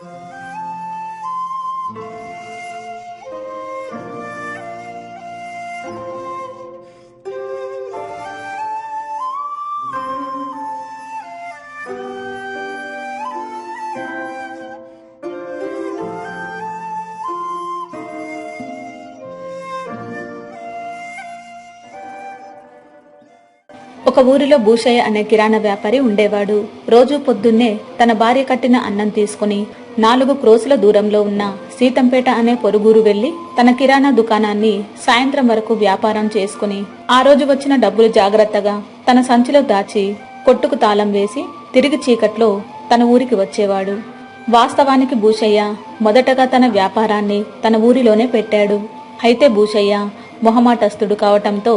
Thank you. ఒక ఊరిలో భూషయ్య అనే కిరాణా వ్యాపారి ఉండేవాడు. రోజు పొద్దున్నే తన భార్య కట్టిన అన్నం తీసుకుని నాలుగు క్రోసుల దూరంలో ఉన్న సీతంపేట అనే పొరుగురు వెళ్ళి తన కిరాణా దుకాణాన్ని సాయంత్రం వరకు వ్యాపారం చేసుకుని ఆ రోజు వచ్చిన డబ్బులు జాగ్రత్తగా తన సంచిలో దాచి కొట్టుకు తాళం వేసి తిరిగి చీకట్లో తన ఊరికి వచ్చేవాడు. వాస్తవానికి భూషయ్య మొదటగా తన వ్యాపారాన్ని తన ఊరిలోనే పెట్టాడు. అయితే భూషయ్య మొహమాటస్తుడు కావటంతో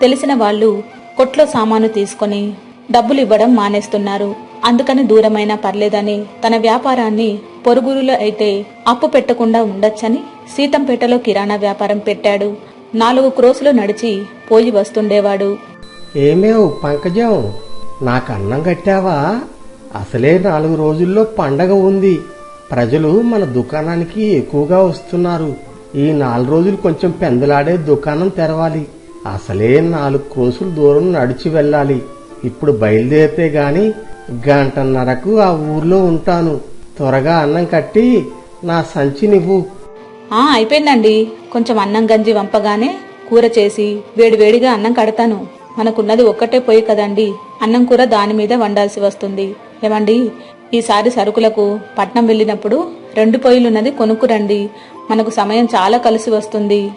తెలిసిన వాళ్ళు కొట్లో సామాను తీసుకొని డబ్బులు ఇవ్వడం మానేస్తున్నారు. అందుకని దూరమైనా పర్లేదని తన వ్యాపారాన్ని పొరుగురులో అయితే అప్పు పెట్టకుండా ఉండొచ్చని సీతంపేటలో కిరాణా వ్యాపారం పెట్టాడు. నాలుగు క్రోసులు నడిచి పోయి వస్తుండేవాడు. ఏమేవ్ పంకజం నాకు అన్నం కట్టావా? అసలే నాలుగు రోజుల్లో పండగ ఉంది. ప్రజలు మన దుకాణానికి ఎక్కువగా వస్తున్నారు. ఈ నాలుగు రోజులు కొంచెం పెందలాడే దుకాణం తెరవాలి. అసలే నాలుగు క్రోసులు దూరం నడిచి వెళ్ళాలి. ఇప్పుడు బయలుదేరితే గాని గంటన్నరకు ఆ ఊర్లో ఉంటాను. త్వరగా అన్నం కట్టి నా సంచి నువ్వు ఆ అయిపోయిందండి. కొంచెం అన్నం గంజి వంపగానే కూర చేసి వేడివేడిగా అన్నం కడతాను. మనకున్నది ఒక్కటే పొయ్యి కదండి. అన్నం కూర దాని మీద వండాల్సి వస్తుంది. ఏమండి? ఈసారి సరుకులకు పట్నం వెళ్ళినప్పుడు రెండు పొయ్యిలున్నది కొనుక్కురండి. మనకు సమయం చాలా కలిసి వస్తుంది.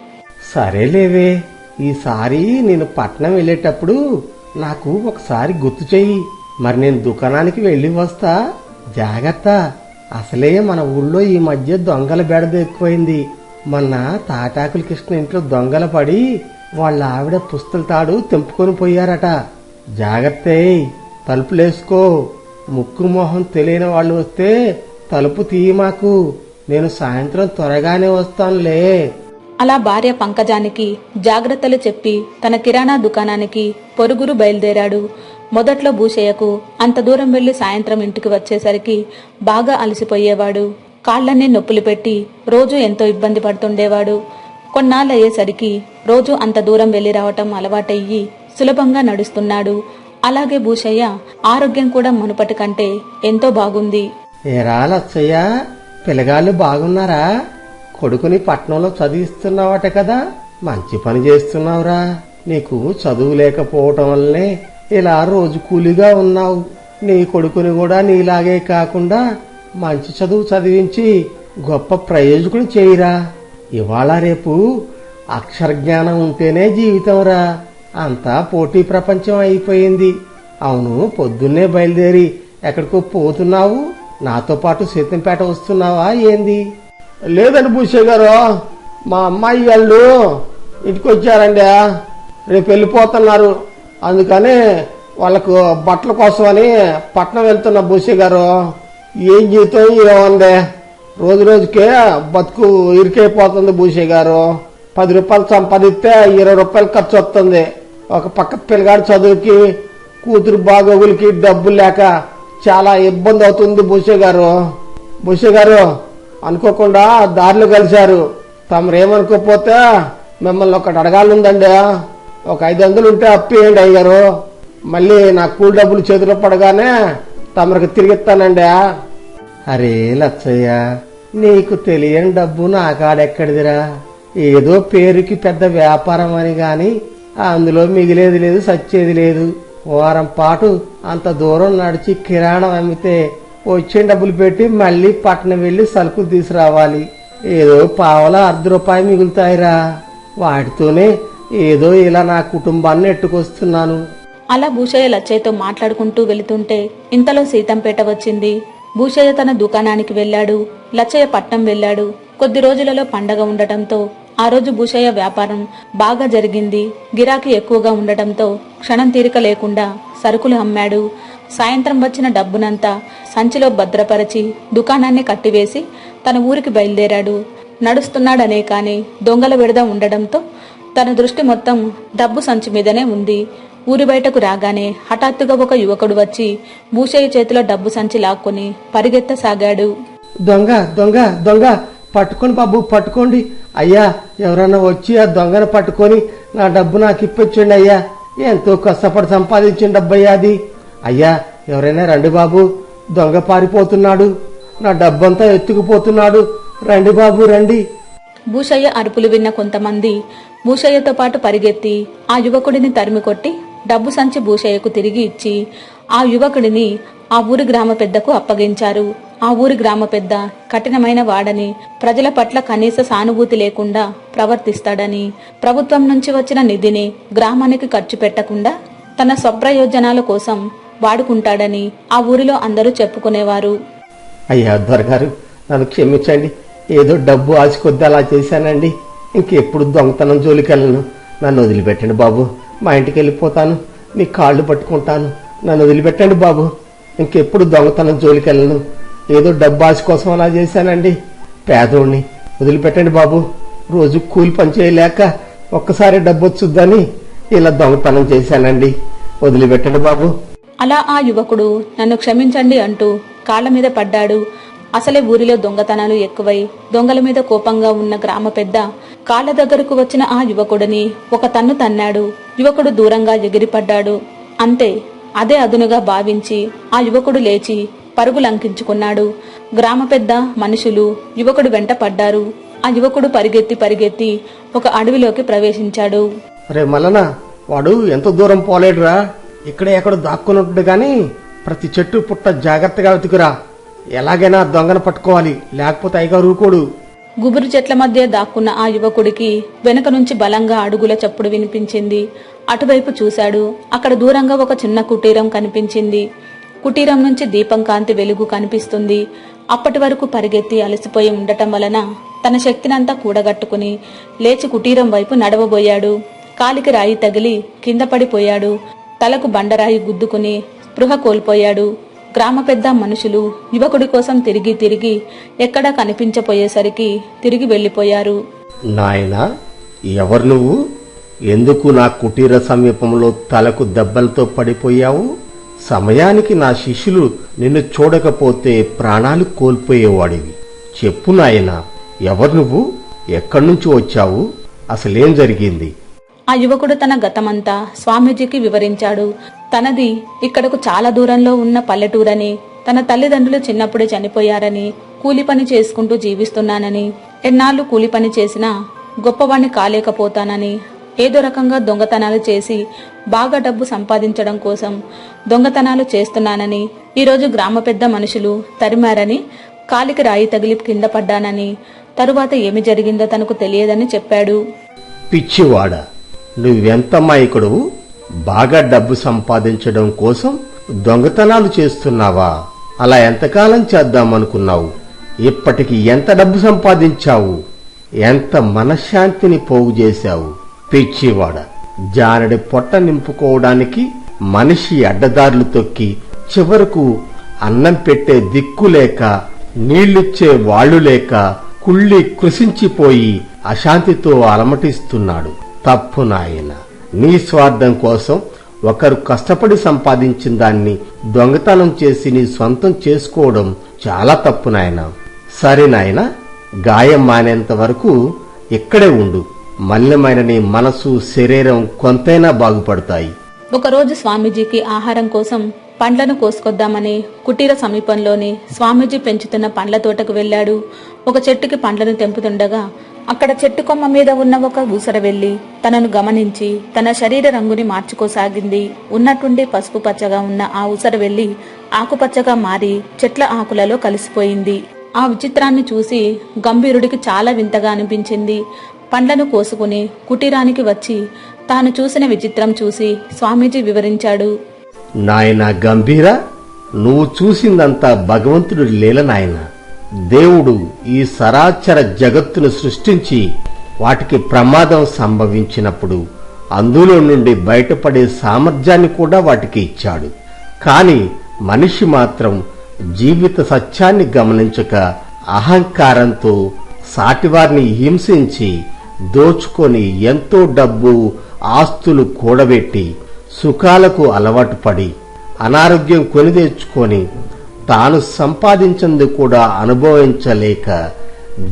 సరేలేవే. ఈసారి నేను పట్నం వెళ్ళేటప్పుడు నాకు ఒకసారి గుర్తు చెయ్యి. మరి నేను దుకాణానికి వెళ్ళి వస్తా. జాగ్రత్త. అసలే మన ఊళ్ళో ఈ మధ్య దొంగల బెడద ఎక్కువైంది. మొన్న తాటాకుల కృష్ణ ఇంట్లో దొంగల పడి వాళ్ళ ఆవిడ పుస్తల తాడు తెంపుకొని పోయారట. జాగ్రత్త. తలుపులేసుకో. ముక్కు మొహం తెలియని వాళ్ళు వస్తే తలుపు తీయి మాకు నేను సాయంత్రం త్వరగానే వస్తానులే. అలా భార్య పంకజానికి జాగ్రత్తలు చెప్పి తన కిరాణా దుకాణానికి పొరుగురు బయలుదేరాడు. మొదట్లో భూషయ్యకు అంత దూరం వెళ్ళి సాయంత్రం ఇంటికి వచ్చేసరికి బాగా అలసిపోయేవాడు. కాళ్ళన్నీ నొప్పులు పెట్టి రోజు ఎంతో ఇబ్బంది పడుతుండేవాడు. కొన్నాళ్ళయ్యేసరికి రోజు అంత దూరం వెళ్ళి రావటం అలవాటయ్యి సులభంగా నడుస్తున్నాడు. అలాగే భూషయ్య ఆరోగ్యం కూడా మునుపటి కంటే ఎంతో బాగుంది. ఏరా లచ్చయ్య పిల్లగాళ్ళు బాగున్నారా? కొడుకుని పట్నంలో చదివిస్తున్నావట కదా. మంచి పని చేస్తున్నావురా. నీకు చదువు లేకపోవటం వల్లనే ఇలా రోజు కూలిగా ఉన్నావు. నీ కొడుకుని కూడా నీలాగే కాకుండా మంచి చదువు చదివించి గొప్ప ప్రయోజకుడు చేయిరా. ఇవాళ రేపు అక్షరజ్ఞానం ఉంటేనే జీవితంరా. అంతా పోటీ ప్రపంచం అయిపోయింది. అవును పొద్దున్నే బయలుదేరి ఎక్కడికో పోతున్నావు. నాతో పాటు సీతంపేట వస్తున్నావా ఏంది? లేదండి భూషే గారు. మా అమ్మాయి వాళ్ళు ఇంటికి వచ్చారండి రేపు వెళ్ళిపోతున్నారు. అందుకని వాళ్ళకు బట్టల కోసమని పట్నం వెళ్తున్న భూషే గారు. ఏం జీవితం ఏముంది? రోజు రోజుకే బతుకు ఇరికైపోతుంది భూషే గారు. పది రూపాయలు సంపాదిస్తే ఇరవై రూపాయలు ఖర్చు వస్తుంది. ఒక పక్క పిల్లగాడు చదువుకి కూతురు బాగోగులకి డబ్బులు లేక చాలా ఇబ్బంది అవుతుంది భూషే గారు. భూషే గారు అనుకోకుండా దారిలో కలిశారు. తమరేమనుకోపోతే మిమ్మల్ని ఒకటి అడగాలందండి ఒక ఐదు వందలు ఉంటే అప్పేయండి అయ్యారు మళ్ళీ నా కూలి డబ్బులు చేతిలో పడగానే తమరికి తిరిగిస్తానండి. అరే లచ్చయ్య నీకు తెలియని డబ్బు నా కాడెక్కడిదిరా? ఏదో పేరుకి పెద్ద వ్యాపారం అని గాని అందులో మిగిలేది లేదు సచ్చేది లేదు. వారం పాటు అంత దూరం నడిచి కిరాణం అమ్మితే వచ్చే డబ్బులు పెట్టి మళ్ళీ పట్టణం వెళ్ళి సరుకులు తీసుకురావాలి. ఏదో పావల అర్ధ రూపాయి మిగులుతాయిరా. వాటితోనే ఏదో ఇలా నా కుటుంబాన్ని ఎట్టుకొస్తున్నాను. అలా భూషయ్య లచ్చయ్యతో మాట్లాడుకుంటూ వెళుతుంటే ఇంతలో సీతంపేట వచ్చింది. భూషయ్య తన దుకాణానికి వెళ్ళాడు. లచ్చయ్య పట్నం వెళ్ళాడు. కొద్ది రోజులలో పండగ ఉండటంతో ఆ రోజు భూషయ్య వ్యాపారం బాగా జరిగింది. గిరాకీ ఎక్కువగా ఉండటంతో క్షణం తీరిక లేకుండా సరుకులు అమ్మాడు. సాయంత్రం వచ్చిన డబ్బునంతా సంచిలో భద్రపరచి దుకాణాన్ని కట్టివేసి తన ఊరికి బయలుదేరాడు. నడుస్తున్నాడనే కాని దొంగల విడద ఉండడంతో తన దృష్టి మొత్తం డబ్బు సంచి మీదనే ఉంది. ఊరి బయటకు రాగానే హఠాత్తుగా ఒక యువకుడు వచ్చి భూషయ్య చేతిలో డబ్బు సంచి లాక్కొని పరిగెత్తసాగాడు. దొంగ దొంగ దొంగ పట్టుకోండి బాబు పట్టుకోండి. అయ్యా ఎవరన్నా వచ్చి ఆ దొంగను పట్టుకొని నా డబ్బు నాకు ఇప్పించండి అయ్యా. ఎంతో కష్టపడి సంపాదించిన డబ్బయ్యా అది. అయ్యా ఎవరైనా రండి బాబు దొంగ పారిపోతున్నాడు నా డబ్బంతా ఎత్తుకుపోతున్నాడు. రండి బాబు రండి. భూషయ్య అరుపులు విన్న కొంతమంది భూషయ్యతో పాటు పరిగెత్తి ఆ యువకుడిని తరిమి కొట్టి డబ్బు సంచి భూషయ్యకు తిరిగి ఇచ్చి ఆ యువకుడిని ఆ ఊరి గ్రామ పెద్దకు అప్పగించారు. ఆ ఊరి గ్రామ పెద్ద కఠినమైన వాడని ప్రజల పట్ల కనీస సానుభూతి లేకుండా ప్రవర్తిస్తాడని ప్రభుత్వం నుంచి వచ్చిన నిధిని గ్రామానికి ఖర్చు పెట్టకుండా తన స్వప్రయోజనాల కోసం వాడుకుంటాడని ఆ ఊరిలో అందరూ చెప్పుకునేవారు. అయ్యా దొరగారు నన్ను క్షమించండి. ఏదో డబ్బు ఆశ కొద్ది అలా చేశానండి. ఇంకెప్పుడు దొంగతనం జోలికెళ్ళను. నన్ను వదిలిపెట్టండి బాబు. మా ఇంటికి వెళ్ళిపోతాను. మీ కాళ్ళు పట్టుకుంటాను. నన్ను వదిలిపెట్టండి బాబు. ఇంకెప్పుడు దొంగతనం జోలికెళ్ళను. ఏదో డబ్బు ఆశ కోసం అలా చేశానండి. పేదోడిని వదిలిపెట్టండి బాబు. రోజు కూలి పని చేయలేక ఒక్కసారి డబ్బు వచ్చుద్దని ఇలా దొంగతనం చేశానండి. వదిలిపెట్టండి బాబు. అలా ఆ యువకుడు నన్ను క్షమించండి అంటూ కాళ్ళ మీద పడ్డాడు. అసలే ఊరిలో దొంగతనాలు ఎక్కువై దొంగల మీద కోపంగా ఉన్న గ్రామ పెద్ద కాళ్ళ దగ్గరకు వచ్చిన ఆ యువకుడిని ఒక తన్ను తన్నాడు. యువకుడు దూరంగా ఎగిరిపడ్డాడు. అంతే అదే అదునుగా భావించి ఆ యువకుడు లేచి పరుగులంకించుకున్నాడు గ్రామ పెద్ద మనుషులు యువకుడు వెంట పడ్డారు. ఆ యువకుడు పరిగెత్తి పరిగెత్తి ఒక అడవిలోకి ప్రవేశించాడు. రే మల్లన వాడు ఎంత దూరం పోలేడురా? ఇక్కడే ఎక్కడ దాక్కుని ఉంటాడు గాని ప్రతి చెట్టు పుట్ట జాగ్రత్తగా వెతుకురా. ఎలాగైనా దొంగను పట్టుకోవాలి లేకపోతే అయిగా రూకోడు గుబురు చెట్ల మధ్య దాక్కున్న ఆ యువకుడికి వెనక నుంచి బలంగా అడుగుల చప్పుడు వినిపించింది. అటువైపు చూశాడు అక్కడ దూరంగా ఒక చిన్న కుటీరం కనిపించింది. కుటీరం నుంచి దీపం కాంతి వెలుగు కనిపిస్తుంది. అప్పటి వరకు పరిగెత్తి అలసిపోయి ఉండటం వలన తన శక్తినంతా కూడగట్టుకుని లేచి కుటీరం వైపు నడవబోయాడు. కాలికి రాయి తగిలి కింద పడిపోయాడు. తలకు బండరాయి గుద్దుకుని స్పృహ కోల్పోయాడు. గ్రామ పెద్ద మనుషులు యువకుడి కోసం తిరిగి తిరిగి ఎక్కడా కనిపించపోయేసరికి తిరిగి వెళ్ళిపోయారు నాయనా ఎవరు నువ్వు? ఎందుకు నా కుటీర సమీపంలో తలకు దెబ్బలతో పడిపోయావు? సమయానికి నా శిష్యులు నిన్ను చూడకపోతే ప్రాణాలు కోల్పోయేవాడివి. చెప్పు నాయనా ఎవరు నువ్వు? ఎక్కడి నుంచి వచ్చావు? అసలేం జరిగింది? ఆ యువకుడు తన గతమంతా స్వామీజీకి వివరించాడు. తనది ఇక్కడకు చాలా దూరంలో ఉన్న పల్లెటూరని తన తల్లిదండ్రులు చిన్నప్పుడే చనిపోయారని కూలి పని చేసుకుంటూ జీవిస్తున్నానని ఎన్నాళ్ళు కూలి పని చేసినా గొప్పవాణ్ణి కాలేకపోతానని ఏదో రకంగా దొంగతనాలు చేసి బాగా డబ్బు సంపాదించడం కోసం దొంగతనాలు చేస్తున్నానని ఈరోజు గ్రామ పెద్ద మనుషులు తరిమారని కాలికి రాయి తగిలి కింద పడ్డానని తరువాత ఏమి జరిగిందో తనకు తెలియదని చెప్పాడు. పిచ్చివాడా. నువ్వెంత మాయకుడు? బాగా డబ్బు సంపాదించడం కోసం దొంగతనాలు చేస్తున్నావా? అలా ఎంతకాలం చేద్దామనుకున్నావు? ఇప్పటికి ఎంత డబ్బు సంపాదించావు? ఎంత మనశ్శాంతిని పోగు చేశావు? పిచ్చివాడ! జానడి పొట్ట నింపుకోవడానికి మనిషి అడ్డదారులు తొక్కి చివరకు అన్నం పెట్టే దిక్కు లేక నీళ్ళిచ్చే వాళ్ళు లేక కుళ్ళి కృషించిపోయి అశాంతితో అలమటిస్తున్నాడు. తప్పు నాయన. నీ స్వార్థం కోసం ఒకరు కష్టపడి సంపాదించిన దాన్ని దొంగతనం చేసి నీ సొంతం చేసుకోవడం చాలా తప్పు నాయన. సరే నాయన గాయం మానేంత వరకు ఇక్కడే ఉండు. మల్లెమైన నీ మనసు శరీరం కొంతైనా బాగుపడతాయి. ఒకరోజు స్వామీజీకి ఆహారం కోసం పండ్లను కోసుకొద్దామని కుటీర సమీపంలోని స్వామీజీ పెంచుతున్న పండ్ల తోటకు వెళ్ళాడు. ఒక చెట్టుకి పండ్లను తెంపుతుండగా అక్కడ చెట్టు కొమ్మ మీద ఉన్న ఒక ఊసర వెళ్ళి తనను గమనించి తన శరీర రంగుని మార్చుకోసాగింది. ఉన్నట్టుండి పసుపు పచ్చగా ఉన్న ఆ ఊసర వెళ్ళి ఆకుపచ్చగా మారి చెట్ల ఆకులలో కలిసిపోయింది. ఆ విచిత్రాన్ని చూసి గంభీరుడికి చాలా వింతగా అనిపించింది. పండ్లను కోసుకుని కుటీరానికి వచ్చి తాను చూసిన విచిత్రం చూసి స్వామీజీ వివరించాడు. నాయన గంభీర నువ్వు చూసిందంతా భగవంతుడి లీల నాయన. దేవుడు ఈ సరాచర జగత్తును సృష్టించి వాటికి ప్రమాదం సంభవించినప్పుడు అందులో నుండి బయటపడే సామర్థ్యాన్ని కూడా వాటికి ఇచ్చాడు. కాని మనిషి మాత్రం జీవిత సత్యాన్ని గమనించక అహంకారంతో సాటివారిని హింసించి దోచుకొని ఎంతో డబ్బు ఆస్తులు కూడబెట్టి సుఖాలకు అలవాటు పడి అనారోగ్యం కొని తెచ్చుకొని తాను సంపాదించింది కూడా అనుభవించలేక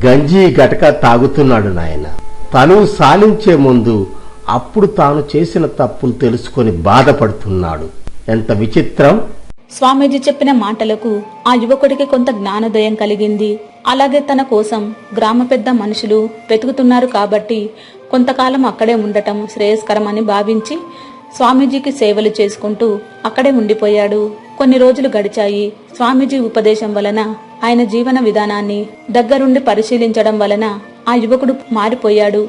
గంజి గటక తాగుతున్నాడు నాయన. తను సాలించే ముందు అప్పుడు తాను చేసిన తప్పులు తెలుసుకొని బాధపడుతున్నాడు. ఎంత విచిత్రం! స్వామీజీ చెప్పిన మాటలకు ఆ యువకుడికి కొంత జ్ఞానోదయం కలిగింది. అలాగే తన కోసం గ్రామ పెద్ద మనుషులు వెతుకుతున్నారు కాబట్టి కొంతకాలం అక్కడే ఉండటం శ్రేయస్కరమని భావించి స్వామీజీకి సేవలు చేసుకుంటూ అక్కడే ఉండిపోయాడు. కొన్ని రోజులు గడిచాయి. స్వామీజీ ఉపదేశం వలన ఆయన జీవన విధానాన్ని దగ్గరుండి పరిశీలించడం వలన ఆ యువకుడు మారిపోయాడు.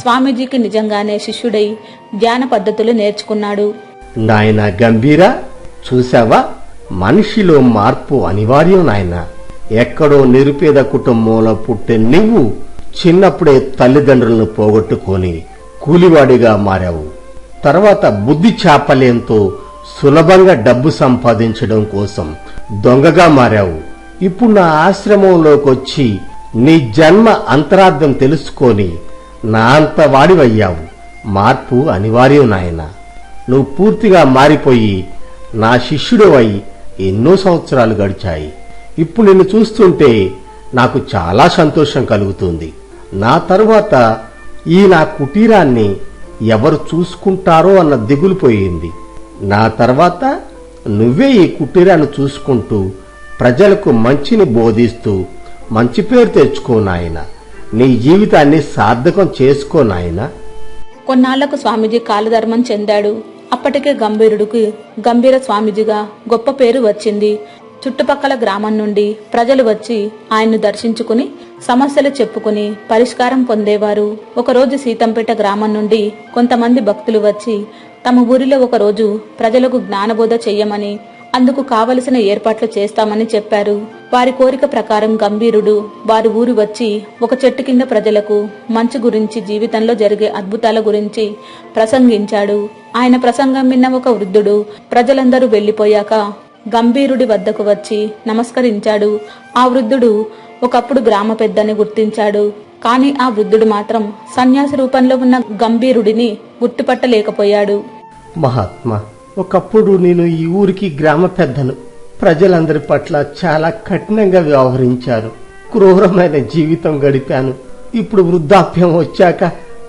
స్వామీజీకి నిజంగానే శిష్యుడై ధ్యాన పద్ధతులు నేర్చుకున్నాడు. నాయన గంభీర చూసావా మనిషిలో మార్పు అనివార్యం నాయన. ఎక్కడో నిరుపేద కుటుంబంలో పుట్టే నువ్వు చిన్నప్పుడే తల్లిదండ్రులను పోగొట్టుకొని కూలివాడిగా మారావు. తర్వాత బుద్ధి చాపల్యంతో సులభంగా డబ్బు సంపాదించడం కోసం దొంగగా మారావు. ఇప్పుడు నా ఆశ్రమంలోకి వచ్చి నీ జన్మ అంతరార్థం తెలుసుకొని నా అంత వాడివయ్యావు. మార్పు అనివార్యం నాయన. నువ్వు పూర్తిగా మారిపోయి నా శిష్యుడు అయి ఎన్నో సంవత్సరాలు గడిచాయి. ఇప్పుడు నిన్ను చూస్తుంటే నాకు చాలా సంతోషం కలుగుతుంది. నా తరువాత ఈ నా కుటీరాన్ని ఎవరు చూసుకుంటారో అన్న దిగులు పోయింది. నా తర్వాత నువ్వే ఈ కుటీరాన్ని చూసుకుంటూ ప్రజలకు మంచిని బోధిస్తూ మంచి పేరు తెచ్చుకో నాయన. నీ జీవితాన్ని సార్థకం చేసుకో నాయన. కొన్నాళ్ళకు స్వామీజీ కాలధర్మం చెందాడు. అప్పటికే గంభీరుడికి గంభీర స్వామీజీగా గొప్ప పేరు వచ్చింది. చుట్టుపక్కల గ్రామం నుండి ప్రజలు వచ్చి ఆయన్ను దర్శించుకుని సమస్యలు చెప్పుకుని పరిష్కారం పొందేవారు. ఒకరోజు సీతంపేట గ్రామం నుండి కొంతమంది భక్తులు వచ్చి తమ ఊరిలో ఒకరోజు ప్రజలకు జ్ఞానబోధ చెయ్యమని అందుకు కావలసిన ఏర్పాట్లు చేస్తామని చెప్పారు. వారి కోరిక ప్రకారం గంభీరుడు వారి ఊరు వచ్చి ఒక చెట్టు కింద ప్రజలకు మంచు గురించి జీవితంలో జరిగే అద్భుతాల గురించి ప్రసంగించాడు. ఆయన ప్రసంగం విన్న ఒక వృద్ధుడు ప్రజలందరూ వెళ్ళిపోయాక గంభీరుడి వద్దకు వచ్చి నమస్కరించాడు. ఆ వృద్ధుడు ఒకప్పుడు గ్రామ పెద్దని గుర్తించాడు. కాని ఆ వృద్ధుడు మాత్రం సన్యాసి రూపంలో ఉన్న గంభీరుడిని గుర్తుపట్టలేకపోయాడు. మహాత్మా ఒకప్పుడు నేను ఈ ఊరికి గ్రామ పెద్దను. ప్రజలందరి పట్ల చాలా కఠినంగా వ్యవహరించారు. క్రూరమైన జీవితం గడిపాను. ఇప్పుడు వృద్ధాప్యం వచ్చాక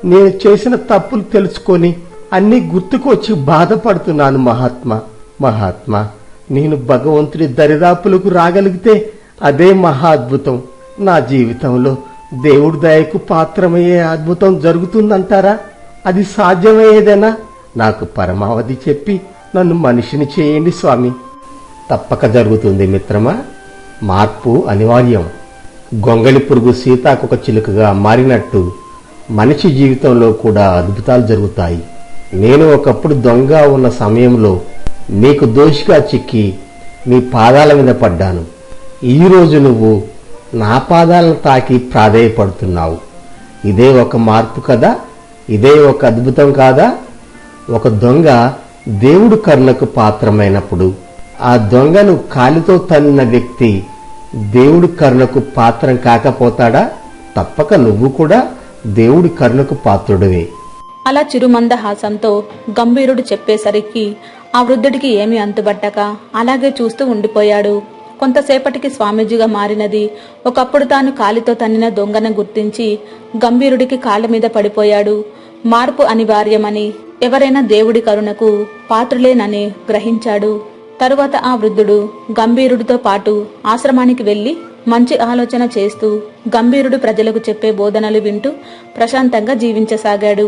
నేను చేసిన తప్పులు తెలుసుకొని అన్ని గుర్తుకొచ్చి బాధపడుతున్నాను మహాత్మా. మహాత్మా నేను భగవంతుడి దరిదాపులకు రాగలిగితే అదే మహా అద్భుతం నా జీవితంలో దేవుడి దయకు పాత్రమయ్యే అద్భుతం జరుగుతుందంటారా? అది సాధ్యమయ్యేదేనా? నాకు పరమావధి చెప్పి నన్ను మనిషిని చేయండి స్వామి. తప్పక జరుగుతుంది మిత్రమా. మార్పు అనివార్యం. గొంగళి పురుగు సీతాకొక చిలుకగా మారినట్టు మనిషి జీవితంలో కూడా అద్భుతాలు జరుగుతాయి. నేను ఒకప్పుడు దొంగ ఉన్న సమయంలో నీకు దోషిగా చిక్కి నీ పాదాల మీద పడ్డాను. ఈ రోజు నువ్వు నా పాదాలను తాకి ప్రాధేయపడుతున్నావు. ఇదే ఒక మార్పు కదా? ఇదే ఒక అద్భుతం కాదా? ఒక దొంగ దేవుడు కరుణకు పాత్రమైనప్పుడు ఆ దొంగను కాలితో తన్నిన వ్యక్తి దేవుడి కరుణకు పాత్రం కాకపోతాడా? తప్పక నువ్వు కూడా దేవుడి కరుణకు పాత్రుడివే. అలా చిరుమందహాసంతో గంభీరుడు చెప్పేసరికి ఆ వృద్ధుడికి ఏమీ అంతుబట్టక అలాగే చూస్తూ ఉండిపోయాడు. కొంతసేపటికి స్వామీజీగా మారినది. ఒకప్పుడు తాను కాలితో తన్నిన దొంగను గుర్తించి గంభీరుడికి కాళ్ళ మీద పడిపోయాడు. మార్పు అనివార్యమని ఎవరైనా దేవుడి కరుణకు పాత్రులేనని గ్రహించాడు. తరువాత ఆ వృద్ధుడు గంభీరుడితో పాటు ఆశ్రమానికి వెళ్ళి మంచి ఆలోచన చేస్తూ గంభీరుడు ప్రజలకు చెప్పే బోధనలు వింటూ ప్రశాంతంగా జీవించసాగాడు.